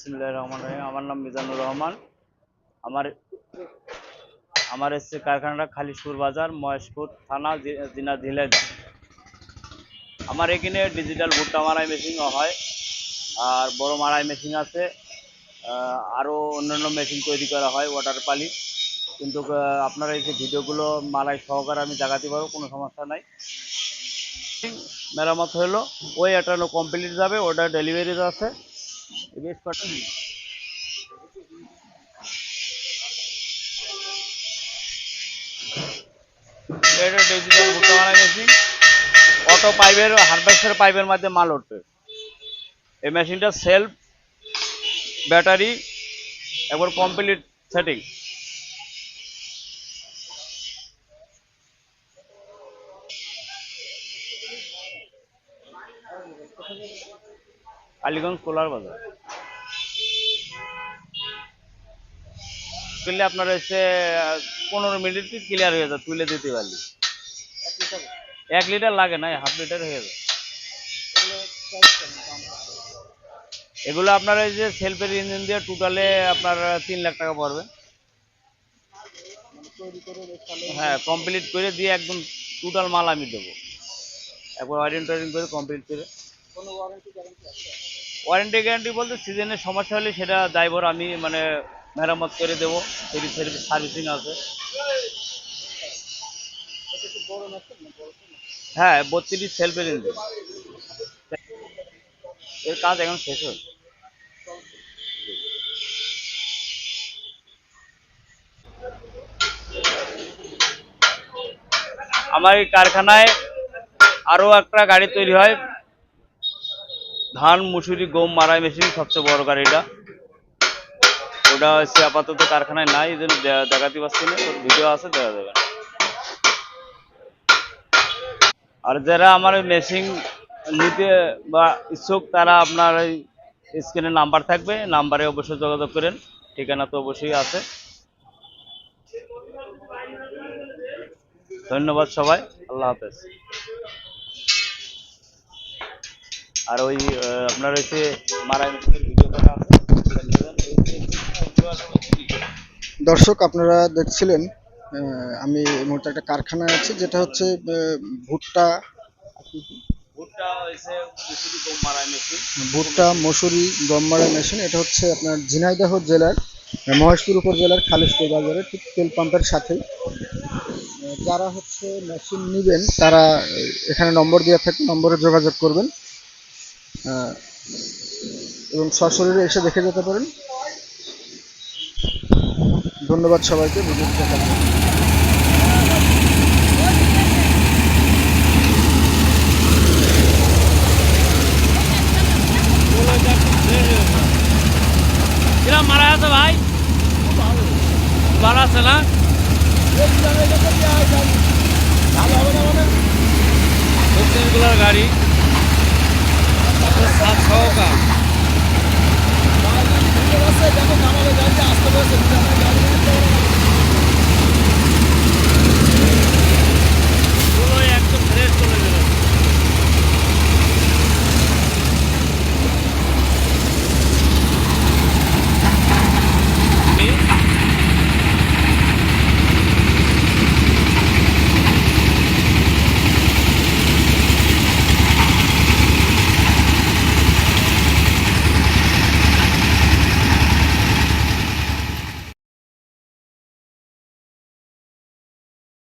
বিসমুল্লাহ রহমান রহিম। আমার নাম মিজানুর রহমান। আমার আমার এসছে কারখানাটা খালিশপুর বাজার, মহেশপুর থানা, জি- দিনা ঝিলেদা আমার এখানে ডিজিটাল ভুট্টা মারাই মেশিন হয়, আর বড় মারাই মেশিন আছে। আরও অন্যান্য মেশিন তৈরি করা হয় ওয়াটার পালি। কিন্তু আপনারা এই যে ভিডিওগুলো মারাই সহকারে আমি দেখাতে পারব, কোনো সমস্যা নাই। মেরামত হলো, ওই একটা কমপ্লিট যাবে, ওটা ডেলিভারি আছে। বেশ কটা এটা ডিজিটাল ভুট্টা মারা মেশিন অটো পাইপের হারভেস্টার পাইপের মধ্যে মাল উঠবে এই মেশিনটা সেলফ ব্যাটারি একবার কমপ্লিট সেটিং আলিগঞ্জ কোলার বাজার। করলে আপনার হচ্ছে পনেরো মিনিট ক্লিয়ার হয়ে যায়, তুলে দিতে পারলি। এক লিটার লাগে না হাফ লিটার হয়ে যায়। এগুলো আপনার এই যে সেলফের ইঞ্জিন দিয়ে টোটালে আপনার তিন লাখ টাকা পড়বে। হ্যাঁ কমপ্লিট করে দিয়ে একদম টোটাল মাল আমি দেবো। একবার ওয়ারেন্ট টোয়ারেন্ট করে কমপ্লিট করে। ওয়ারেন্টি গ্যারান্টি বলতে সিজনের সমস্যা হলে সেটা ড্রাইভার আমি মানে মেরামত করে দেবো। সার্ভিসিং আছে। হ্যাঁ বত্রিশ সেলফের ইঞ্জিন এর কাজ এখন শেষ হয়েছে আমার এই কারখানায় আরও একটা গাড়ি তৈরি হয়। ধান, মুসুরি, গম মারাই মেশিন সবচেয়ে বড় গাড়িটা ওটা হচ্ছে আপাতত কারখানায় নাই, এই জন্য দেখাতে পারছি না। ওর ভিডিও আছে, দেখা যাবে। আর যারা আমার মেশিন নিতে বা ইচ্ছুক, তারা আপনার এই স্ক্রিনে নাম্বার থাকবে। নাম্বারে অবশ্যই যোগাযোগ করেন। ঠিকানা তো অবশ্যই আছে। ধন্যবাদ সবাই। আল্লাহ হাফেজ। আর ওই আপনার হচ্ছে যে- দর্শক আপনারা দেখছিলেন আমি এই মুহূর্তে একটা কারখানায় আছি যেটা হচ্ছে ভুট্টা ভুট্টা হয়েছে গম মারাই মেশিন ভুট্টা মসুরি গম মারা মেশিন এটা হচ্ছে আপনার ঝিনাইদহ জেলার মহেশপুর উপজেলার খালিশপুর বাজারে ঠিক তেল পাম্পের সাথেই। আহ, যারা হচ্ছে মেশিন নেবেন তারা এখানে নম্বর দেওয়া থাকে নম্বরে যোগাযোগ করবেন। হ্যাঁ। এবং সশরীরে এসে দেখে যেতে পারেন। ধন্যবাদ সবাইকে ভিডিওটি দেখার জন্য কিরম মারা আছে ভাই? মারা আছে না? গাড়ি।